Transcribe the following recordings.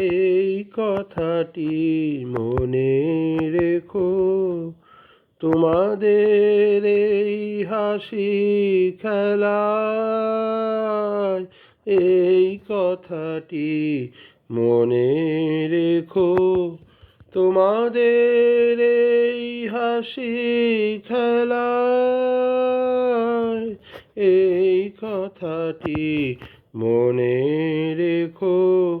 এই কথাটি মনে রেখো। তোমাদের এই হাসি খেলায় এই কথাটি মনে রেখো। তোমাদের এই হাসি খেলায় এই কথাটি মনে রেখো।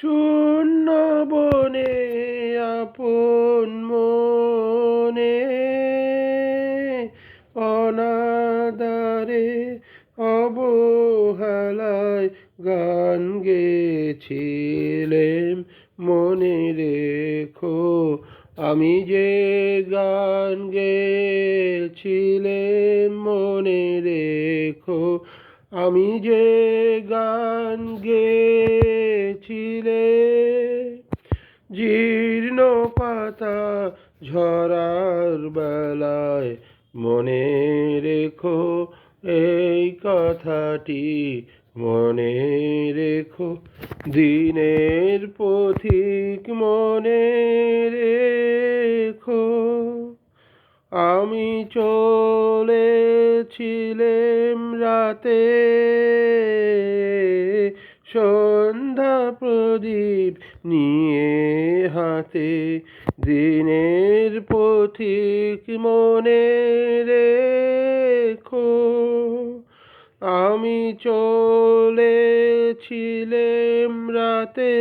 শূন্য বনে আপন মনে, অনাদারে অবহেলায় গান গেছিলেম। মনে রেখো, আমি যে গান গেছিলেম। মনে রেখো, আমি যে ঝরার বেলায় মনে রেখো এই কথাটি, মনে রেখো দিনের পথিক মনে রেখো। আমি চলেছিলেম রাতে, সন্ধ্যা প্রদীপ নিয়ে হাতে দিনের পথিক মনে রেখো। আমি চলেছিলেম রাতে,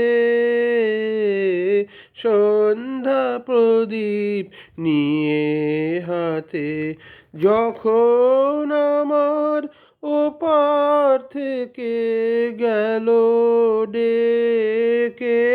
সন্ধ্যা প্রদীপ নিয়ে হাতে যখন আমার ওপার থেকে গেল ডেকে।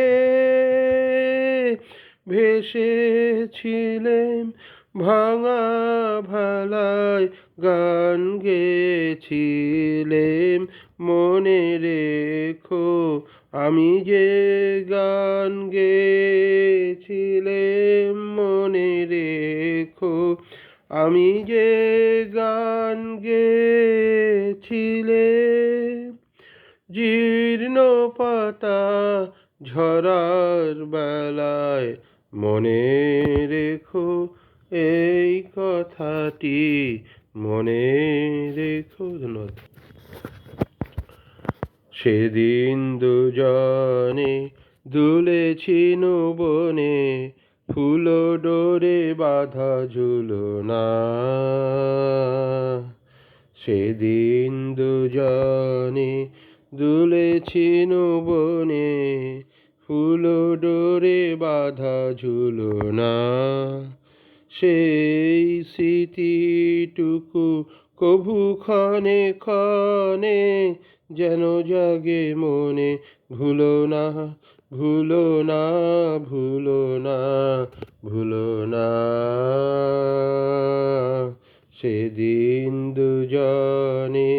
ভেসেছিলেম ভাঙা ভালায় গান গেছিলেম মনে রেখো আমি যে গান গেছিলেম মনে রেখো আমি যে গান গেছিলে জীর্ণ পাতা ঝরার বেলায় মনে রেখো এই কথাটি, মনে রেখো সেদিন দুজনে দুলেছি বনে সেদিন দুজনে দুলেছি বনে ফুল ডোরে বাধা বাঁধা ঝুলনা সেই স্মৃতিটুকু কভু ক্ষণে ক্ষণে যেন জাগে মনে, ভুলো না ভুলো না ভুলো না ভুলো না। সেদিন দুজনে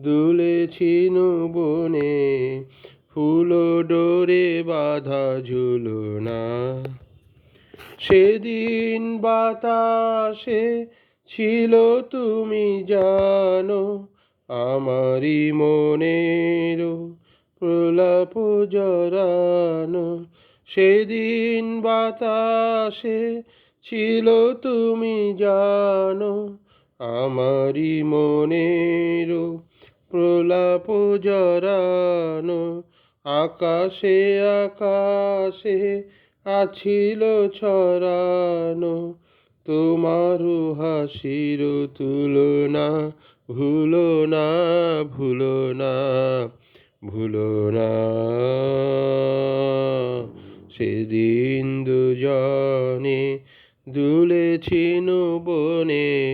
দুলেছি বনে ফুল ডোরে বাঁধা ঝুলো না। সেদিন বাতাসে ছিল তুমি জানো, আমারই মনের প্রলাপ জরানো সেদিন বাতাসে ছিল তুমি জানো আমারই মনের প্রলাপ জরানো আকাশে আকাশে আছিল ছড়ানো, তোমার হাসির তুলনা ভুলো না ভুলো না ভুলো না। সেদিন দুজনে দুলেছি বনে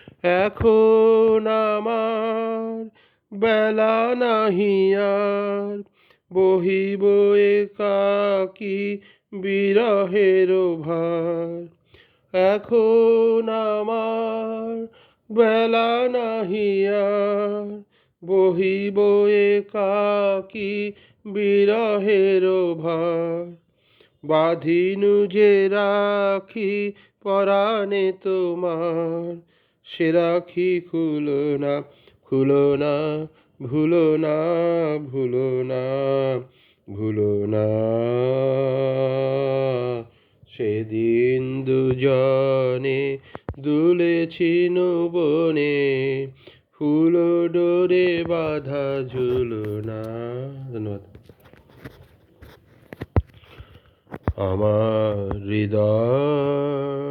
এখন আমার বেলা নাহি আর। বহিব একাকি বিরহের ভার। এখন আমার বেলা নাহি আর। বহিব একাকি বিরহের ভার। বাঁধিনু যে রাখি পরাণে তোমার। সে রাখি খুলো না খুলো না, ভুলো না ভুলো না ভুলো না। সেদিন দুজনে দুলেছি বনে ফুল ডোরে বাধা ঝুলো না। ধন্যবাদ। আমার হৃদয়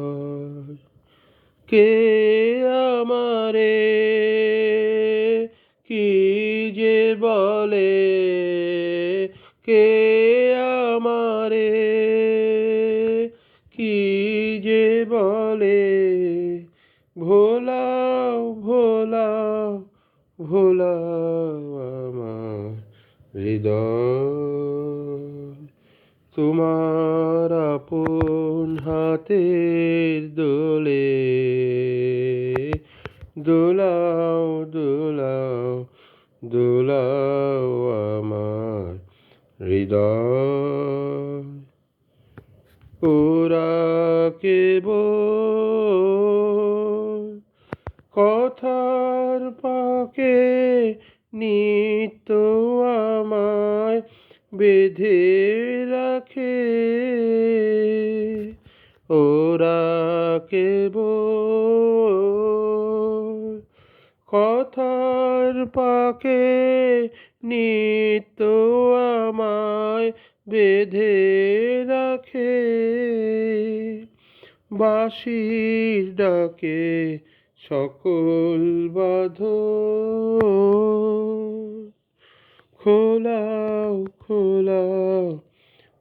কে আমারে? কি যে বলে? কে আমারে কি যে বলে ভোলাও ভোলাও ভোলাও আমার হৃদয় তোমার আপন হাতের দোলে। দোলাও দোলাও দোলাও আমার হৃদয়। ওরা কেব কথার পাকে নিত্য আমায় বেঁধে রাখে, ওরা কেব কথার পাকে নিত্য আমায় বেঁধে রাখে। বাঁশির ডাকে সকল বাধ খোলাও খোলাও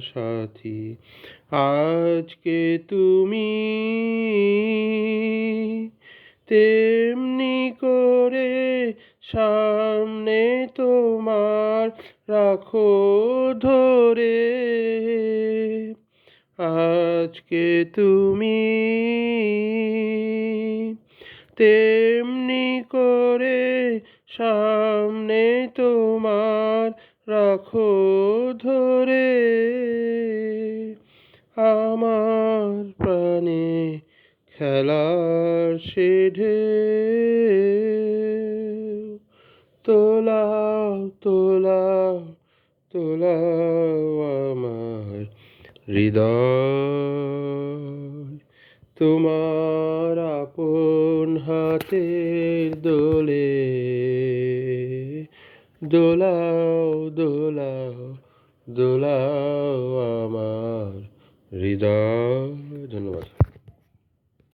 সাথী, আজকে তুমি তেমনি করে সামনে তোমার রাখো ধরে। আজকে তুমি তেমনি করে সামনে তোমার রাখো ধরে আমার প্রাণে খেলার সে ঢেউ তোলাও তোলাও তোলাও আমার হৃদয়। তোমার আপন হাতের দোলে দোলাও দোলাও দোলাও আমার হৃদয়।